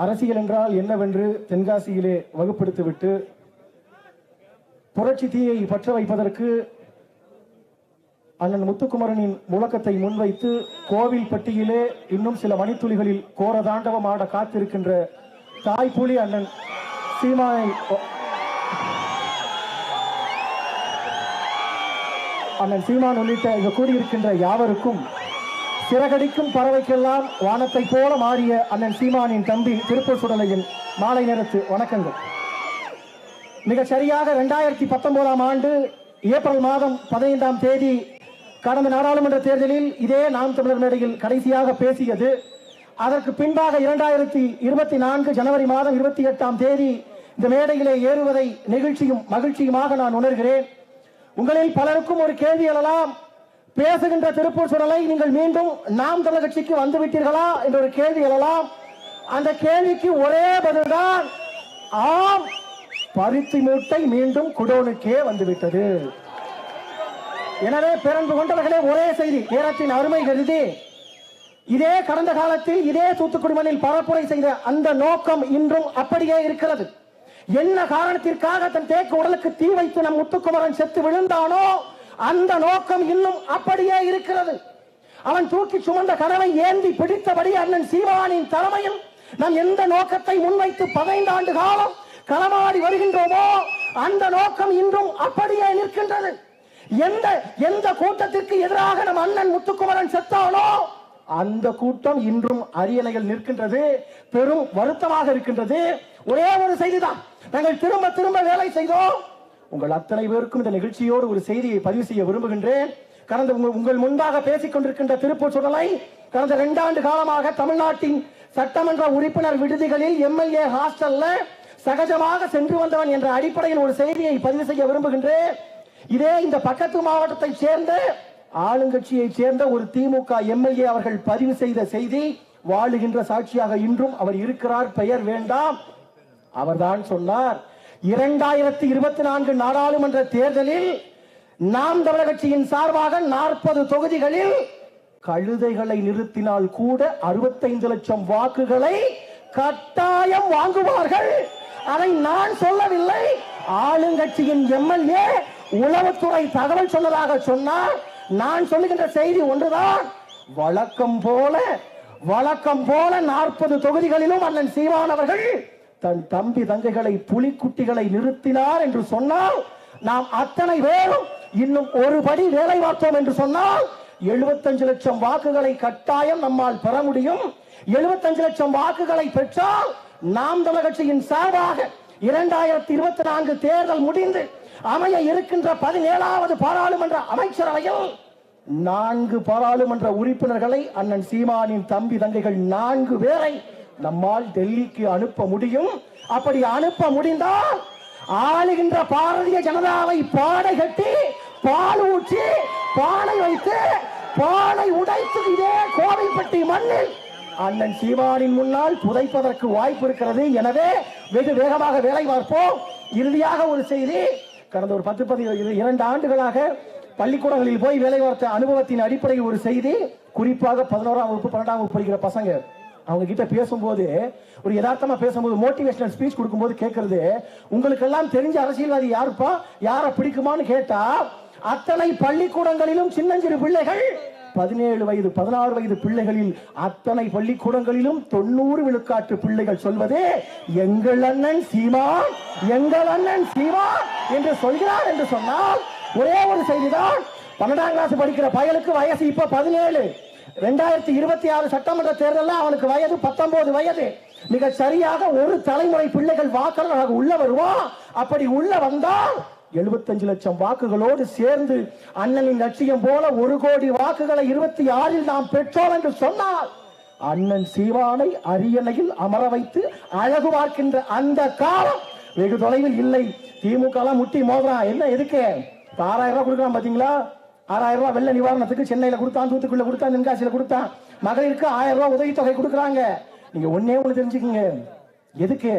அரசியல் என்றால் என்னவென்று தென்காசியிலே வகுப்படுத்திவிட்டு புரட்சி தீயை பற்ற வைப்பதற்கு அண்ணன் முத்துக்குமரனின் முழக்கத்தை முன்வைத்து கோவில் பட்டியிலே இன்னும் சில மணித்துளிகளில் கோர தாண்டவம் ஆட காத்திருக்கின்ற தாய்ப்புலி அண்ணன் சீமானை அண்ணன் சீமான் உள்ளிட்ட இங்கு கூடியிருக்கின்ற யாவருக்கும் சிறகடிக்கும் பறவைக்கெல்லாம் வானத்தை போல மாறிய அண்ணன் சீமானின் தம்பி திருப்பூர் சுடலையில் மாலை நேரத்து வணக்கங்கள். மிக சரியாக ரெண்டாயிரத்தி பத்தொன்பதாம் ஆண்டு ஏப்ரல் மாதம் பதினைந்தாம் தேதி கடந்த நாடாளுமன்ற தேர்தலில் இதே நாம் தமிழர் மேடையில் கடைசியாக பேசியது. அதற்கு பின்பாக இரண்டாயிரத்தி இருபத்தி நான்கு ஜனவரி மாதம் இருபத்தி எட்டாம் தேதி இந்த மேடையிலே ஏறுவதை நெகிழ்ச்சியும் மகிழ்ச்சியுமாக நான் உணர்கிறேன். உங்களில் பலருக்கும் ஒரு கேள்வி எழலாம். பேசுகின்ற திருப்பூர் சுடலை நீங்கள் மீண்டும் நாம் தமிழ் கட்சிக்கு வந்துவிட்டீர்களா என்ற ஒரு கேள்வி எழலாம். அந்த கேள்விக்கு ஒரே பதில்தான் ஆம் பருத்தி மூட்டை மீண்டும் குடோனுக்கே வந்துவிட்டது. எனவே பிறந்து கொண்டவர்களே ஒரே செய்தி ஈரத்தின் அருமை கருதி இதே கடந்த காலத்தில் இதே தூத்துக்குடி மண்ணில் பரப்புரை செய்த அந்த நோக்கம் இன்றும் அப்படியே இருக்கிறது. என்ன காரணத்திற்காக தன் தேக்கு உடலுக்கு தீ வைத்து நம் முத்துக்குமரன் செத்து விழுந்தானோ அந்த நோக்கம் இன்னும் அப்படியே இருக்கிறது. அவன் தூக்கி சுமந்த கனவை ஏந்தி பிடித்தபடி அண்ணன் சீமானின் தலைமையில் நாம் எந்த நோக்கத்தை முன்வைத்து பதினைந்து ஆண்டு காலம் களமாடி வருகின்றோமோ அந்த நோக்கம் இன்றும் அப்படியே நிற்கின்றது. எந்த எந்த கூட்டத்திற்கு எதிராக நம் அண்ணன் முத்துக்குமரன் செத்தானோ அந்த கூட்டம் இன்றும் அரியணையில் நிற்கின்றது பெரும் வருத்தமாக இருக்கின்றது. ஒரே ஒரு செய்திதான். நாங்கள் திரும்ப திரும்ப வேலை செய்தோம். உங்கள் அத்தனை பேருக்கும் இந்த நிகழ்ச்சியோடு ஒரு செய்தியை பதிவு செய்ய விரும்புகின்றேன். கடந்த உங்கள் உங்கள் முன்பாக பேசிக் கொண்டிருக்கின்ற திருப்பூர் சுடலை கடந்த இரண்டாண்டு காலமாக தமிழ்நாட்டின் சட்டமன்ற உறுப்பினர் விடுதிகளில் எம்எல்ஏ ஹாஸ்டல்ல சகஜமாக சென்று வந்தவன் என்ற அடிப்படையில் ஒரு செய்தியை பதிவு செய்ய விரும்புகின்றேன். இதே இந்த பக்கத்து மாவட்டத்தை சேர்ந்த ஆளுங்கட்சியை சேர்ந்த ஒரு திமுக எம்எல்ஏ அவர்கள் பதிவு செய்த செய்தி வாழுகின்ற சாட்சியாக இன்றும் அவர் இருக்கிறார் பெயர் வேண்டாம். அவர்தான் சொன்னார் இரண்டாயிரத்தி இருபத்தி நான்கு நாடாளுமன்ற தேர்தலில் நாம் தமிழர் கட்சியின் சார்பாக நாற்பது தொகுதிகளில் கழுதைகளை நிறுத்தினால் கூட அறுபத்தைந்து லட்சம் வாக்குகளை கட்டாயம் வாங்குவார்கள். அதை நான் சொல்லவில்லை. ஆளுங்கட்சியின் எம்எல்ஏ உளவுத்துறை தகவல் சொன்னதாக சொன்னார். நான் சொல்லுகின்ற செய்தி ஒன்றுதான். வழக்கம் போல வழக்கம் போல நாற்பது தொகுதிகளிலும் அண்ணன் சீமானவர்கள் தன் தம்பி தங்கைகளை புலிக்குட்டிகளை நிறுத்தினார் என்று சொன்னால் நாம் அத்தனை பேரும் இன்னும் ஒரு படி வேலை பார்த்தோம் என்று சொன்னால் 75 லட்சம் வாக்குகளை கட்டாயம் நம்மால் பெற முடியும். 75 லட்சம் வாக்குகளை பெற்றால் நாம் தமிழ் கட்சியின் சார்பாக இரண்டாயிரத்தி இருபத்தி நான்கு தேர்தல் முடிந்து அமைய இருக்கின்ற பதினேழாவது பாராளுமன்ற அமைச்சரவையில் நான்கு பாராளுமன்ற உறுப்பினர்களை அண்ணன் சீமானின் தம்பி தங்கைகள் நான்கு பேரை நம்மால் டெல்லிக்கு அனுப்ப முடியும். அப்படி அனுப்ப முடிந்தால் ஆளுகின்ற பாரதிய ஜனதாவை பாடை கட்டி பால் ஊற்றி பானை வைத்து பானை உடைத்து இதே கோவைப்பட்டி மண்ணில் அண்ணன் சீமானின் முன்னால் புதைப்பதற்கு வாய்ப்பு இருக்கிறது. எனவே வெகு வேகமாக வேலை பார்ப்போம். இறுதியாக ஒரு செய்தி கடந்த ஒரு பத்து பதி இரண்டு ஆண்டுகளாக பள்ளிக்கூடங்களில் போய் வேலை பார்த்த அனுபவத்தின் அடிப்படையில் ஒரு செய்தி. குறிப்பாக பதினோராம் வகுப்பு பன்னெண்டாம் வகுப்பு படிக்கிற பசங்க. அவங்க கிட்ட பேசும்போது ஒரு யதார்த்தமா பேசும்போது மோட்டிவேஷனல் ஸ்பீச் கொடுக்கும்போது கேட்கறது உங்களுக்கெல்லாம் தெரிஞ்ச அரசியல்வாதி யாருப்பா? யாரை பிடிக்குமான்னு கேட்டா அத்தனை பள்ளிக்கூடங்களிலும் சின்னஞ்சிறு பிள்ளைகள் பதினேழு வயது பதினாறு வயது பிள்ளைகளில் அத்தனை பள்ளிக்கூடங்களிலும் தொண்ணூறு விழுக்காட்டு பிள்ளைகள் சொல்வது எங்கள் அண்ணன் சீமா எங்கள் அண்ணன் சீமா என்று சொல்கிறார் என்று சொன்னால் ஒரே ஒரு செய்திதான் பன்னெண்டாம் கிளாஸ் படிக்கிற பயலுக்கு வயசு இப்ப பதினேழு. ரெண்டாயிரத்தி இருபத்தி ஆறு சட்டமன்ற தேர்தலில் அவனுக்கு வயது பத்தொன்பது வயது. மிக சரியாக ஒரு தலைமுறை பிள்ளைகள் வாக்காளராக உள்ள வருவான் அப்படி உள்ள வந்தால் 75 லட்சம் வாக்குகளோடு சேர்ந்து அண்ணனின் லட்சியம் போல ஒரு கோடி வாக்குகளை இருபத்தி ஆறில் நாம் பெற்றோம் என்று சொன்னால் அண்ணன் சீவானை அரியணையில் அமர வைத்து அழகு பார்க்கின்ற அந்த காலம் வெகு தொலைவில் இல்லை. திமுக எல்லாம் முட்டி மோதுறான் என்ன எதுக்கு? ஆறாயிரம் ரூபாய் கொடுக்குறான் பாத்தீங்களா ஆறாயிரம் ரூபாய் வெள்ள நிவாரணத்துக்கு சென்னையில் கொடுத்தான் தூத்துக்குள்ள கொடுத்தான் தென்காசியில் கொடுத்தான். மகளிருக்கு ஆயிரம் ரூபாய் உதவித்தொகை கொடுக்குறாங்க. நீங்க ஒன்னே ஒன்று தெரிஞ்சுக்கீங்க. எதுக்கு?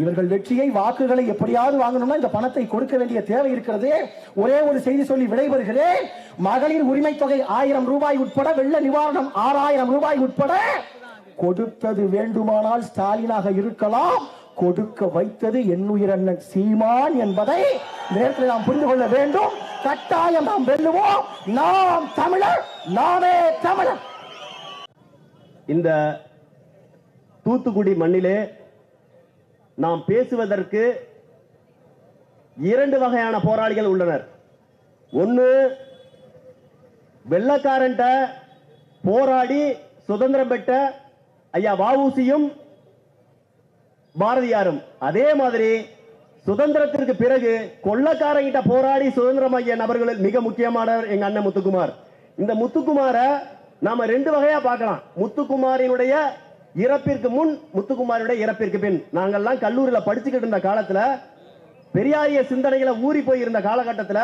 இவர்கள் வெற்றியை வாக்குகளை எப்படியாவது வாங்கணும்னா இந்த பணத்தை கொடுக்க வேண்டிய தேவை இருக்கிறது. ஒரே ஒரு செய்தி சொல்லி விடைபெறுகிறேன் மகளிர் உரிமை தொகை ஆயிரம் ரூபாய் உட்பட வெள்ள நிவாரணம் ஆறாயிரம் ரூபாய் உட்பட கொடுத்தது வேண்டுமானால் ஸ்டாலினாக இருக்கலாம். கொடுக்க வைத்தது என்னுயிர் அண்ணன் சீமான் என்பதை நேரத்தில் நாம் புரிந்து கொள்ள வேண்டும். கட்டாயம் நாம் வெல்லுவோம். நாம் தமிழர் நாமே தமிழர். இந்த தூத்துக்குடி மண்ணிலே நாம் பேசுவதற்கு இரண்டு வகையான போராளிகள் உள்ளனர். ஒன்று வெள்ளக்காரன்ட்ட போராடி சுதந்திரம் பெற்ற ஐயா வாவூசியும் பாரதியாரும் அதே மாதிரி சுதந்திரத்திற்கு பிறகு கொள்ளக்காரங்கிட்ட போராடி சுதந்திரம் நபர்கள் நபர்களில் மிக முக்கியமானவர் எங்க அண்ணன் முத்துக்குமார். இந்த முத்துக்குமார நாம ரெண்டு வகையா பார்க்கலாம். முத்துக்குமாரினுடைய இறப்பிற்கு முன் முத்துக்குமாரினுடைய இறப்பிற்கு பின். நாங்கெல்லாம் கல்லூரியில படிச்சுக்கிட்டு இருந்த காலத்துல பெரியாரிய சிந்தனைகளை ஊறி போய் இருந்த காலகட்டத்துல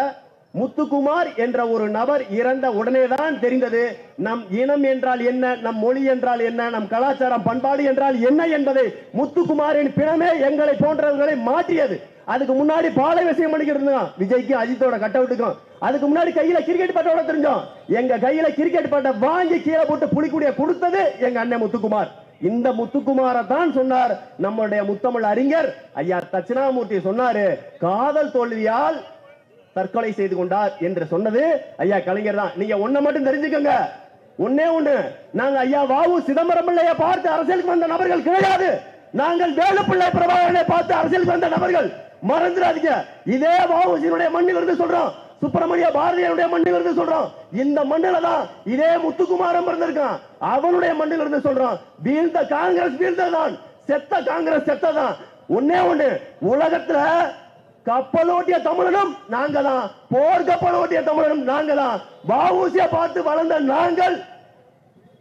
முத்துக்குமார் என்ற ஒரு நபர் இறந்த உடனேதான் தெரிந்தது நம் இனம் என்றால் என்ன நம் மொழி என்றால் என்ன நம் கலாச்சாரம் பண்பாடு என்றால் என்ன என்பதை முத்துக்குமாரின் பிணமே எங்களை போன்றவர்களை மாற்றியது. அதுக்கு முன்னாடி பாலை விஷயம் பண்ணிக்கிட்டு இருந்தோம். விஜய்க்கும் அஜித்தோட கட் அவுட்டுக்கும் அதுக்கு முன்னாடி கையில கிரிக்கெட் பட்டோட தெரிஞ்சோம். எங்க கையில கிரிக்கெட் பட்டை வாங்கி கீழே போட்டு புலிக்குடிய கொடுத்தது எங்க அண்ணன் முத்துக்குமார். இந்த முத்துக்குமார தான் சொன்னார் நம்மளுடைய முத்தமிழ் அறிஞர். ஐயா தட்சிணாமூர்த்தி சொன்னாரு காதல் தோல்வியால் தற்கொலை செய்து கொண்டார் என்று சொன்னது ஐயா கலைஞர் தான். நீங்க ஒன்ன மட்டும் தெரிஞ்சுக்கோங்க. ஒன்னே ஒண்ணு நாங்க ஐயா வாவு சிதம்பரம் பிள்ளைய பார்த்து அரசியலுக்கு வந்த நபர்கள் கிடையாது. நாங்கள் வேலுப்பிள்ளை பிரபாகரனை பார்த்து அரசியலுக்கு வந்த நபர்கள். மறந்துடாதீங்க. இதே வாவுசியினுடைய மண்ணில் இருந்து சொல்றோம். சுப்பிரமணிய பாரதியாருடைய மண்ணில் இருந்து சொல்றோம். இந்த மண்ணில தான் இதே முத்துக்குமாரம் பிறந்திருக்கான். அவனுடைய மண்ணில் இருந்து சொல்றோம். வீழ்ந்த காங்கிரஸ் வீழ்ந்ததான் செத்த காங்கிரஸ் செத்ததான் ஒன்னே ஒண்ணு உலகத்துல கப்பலோட்டிய தமிழனும் நாங்க தான் போர் கப்பலோட்டிய தமிழனும் நாங்க தான் வாவூசிய பார்த்து வளர்ந்த நாங்கள்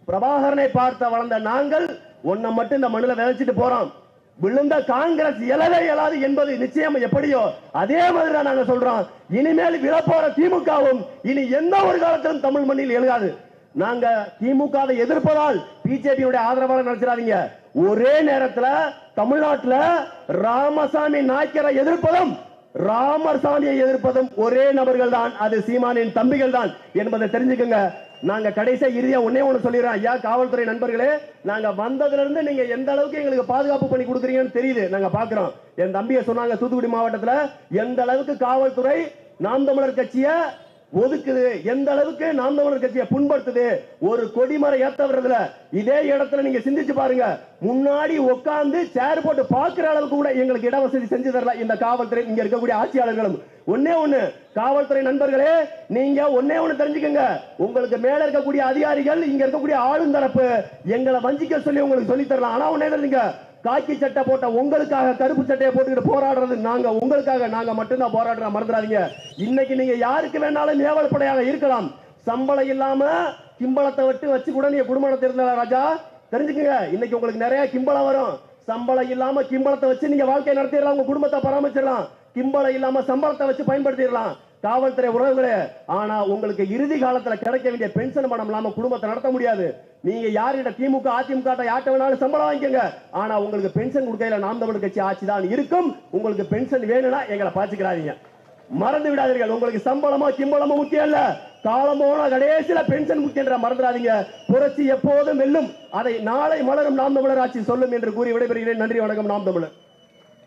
பிரபாகரனை பார்த்த வளர்ந்த நாங்கள் ஒன்ன மட்டும் இந்த மண்ணுல விதைச்சிட்டு போறோம். விழுந்த காங்கிரஸ் எழவே இயலாது என்பது நிச்சயம் எப்படியோ அதே மாதிரி தான் நாங்க சொல்றோம். இனிமேல் விழப்போற திமுகவும் இனி எந்த ஒரு காலத்திலும் தமிழ் மண்ணில் எழுகாது. நாங்க திமுகவை எதிர்ப்பதால் பிஜேபியுடைய ஆதரவாளர் நினைச்சிடாதீங்க. ஒரே நேரத்துல தமிழ்நாட்டுல ராமசாமி நாய்க்கரை எதிர்ப்பதும் ராமர் சாமியை எதிர்ப்பதும் ஒரே நபர்கள் தான் அது சீமானின் தம்பிகள் தான் என்பதை தெரிஞ்சுக்கோங்க. நாங்க கடைசியா இறுதியா ஒன்னே ஒண்ணு சொல்லிடுறோம் ஐயா காவல்துறை நண்பர்களே நாங்க வந்ததுல இருந்து நீங்க எந்த அளவுக்கு எங்களுக்கு பாதுகாப்பு பண்ணி கொடுக்குறீங்கன்னு தெரியுது. நாங்க பாக்குறோம். என் தம்பியை சொன்னாங்க தூத்துக்குடி மாவட்டத்துல எந்த அளவுக்கு காவல்துறை நாம் தமிழர் கட்சியை ஒதுக்குது. எந்த அளவுக்கு நாம் தமிழர் கட்சியை புண்படுத்துது? ஒரு கொடிமரம் ஏத்த விடுறதுல இதே இடத்துல நீங்க சிந்திச்சு பாருங்க. முன்னாடி உட்கார்ந்து சேர் போட்டு பாக்குற அளவுக்கு கூட எங்களுக்கு இட வசதி செஞ்சு தரல இந்த காவல்துறை. இங்க இருக்கக்கூடிய ஆட்சியாளர்களும். ஒன்னே ஒண்ணு. காவல்துறை நண்பர்களே நீங்க ஒன்னே ஒண்ணு தெரிஞ்சுக்கங்க. உங்களுக்கு மேல இருக்கக்கூடிய அதிகாரிகள் இங்க இருக்கக்கூடிய ஆளுந்தரப்பு எங்களை வஞ்சிக்க சொல்லி உங்களுக்கு சொல்லி தரலாம். ஆனா ஒன்னே தெரிஞ்சுங்க. காக்கி சட்டை போட்ட உங்களுக்காக கருப்பு சட்டையை போட்டுக்கிட்டு போராடுறது நாங்க. உங்களுக்காக நாங்க மட்டும்தான் போராடுறோம். மறந்துடாதீங்க. இன்னைக்கு நீங்க யாருக்கு வேணாலும் ஏவல் படையாக இருக்கலாம். சம்பளம் இல்லாம கிம்பளத்தை விட்டு வச்சு கூட நீங்க குடும்பத்தை நடத்திருந்தா ராஜா? தெரிஞ்சுக்கங்க. இன்னைக்கு உங்களுக்கு நிறைய கிம்பளம் வரும். சம்பளம் இல்லாம கிம்பளத்தை வச்சு நீங்க வாழ்க்கை நடத்திடலாம். உங்க குடும்பத்தை பராமரிச்சிடலாம். கிம்பளம் இல்லாம சம்பளத்தை வச்சு பயன்படுத்திடலாம். காவல்துறை உறவுகளே ஆனா உங்களுக்கு இறுதி காலத்துல கிடைக்க வேண்டிய பென்ஷன் பணம் இல்லாம குடும்பத்தை நடத்த முடியாது. நீங்க யார்கிட்ட திமுக அதிமுக யாட்ட வேணாலும் சம்பளம் வாங்கிக்கோங்க. ஆனா உங்களுக்கு பென்ஷன் கொடுக்கல நாம் தமிழ் கட்சி ஆட்சி தான் இருக்கும். உங்களுக்கு பென்ஷன் வேணும்னா எங்களை பாச்சுக்கிறாதீங்க மறந்து விடாதீர்கள். உங்களுக்கு சம்பளமோ கிம்பளமோ முக்கியம் இல்ல. காலம் போன கடைசியில பென்ஷன் முக்கியன்ற மறந்துடாதீங்க. புரட்சி எப்போதும் வெல்லும். அதை நாளை மலரும் நாம் தமிழர் ஆட்சி சொல்லும் என்று கூறி விடைபெறுகிறேன். நன்றி வணக்கம். நாம் தமிழர்.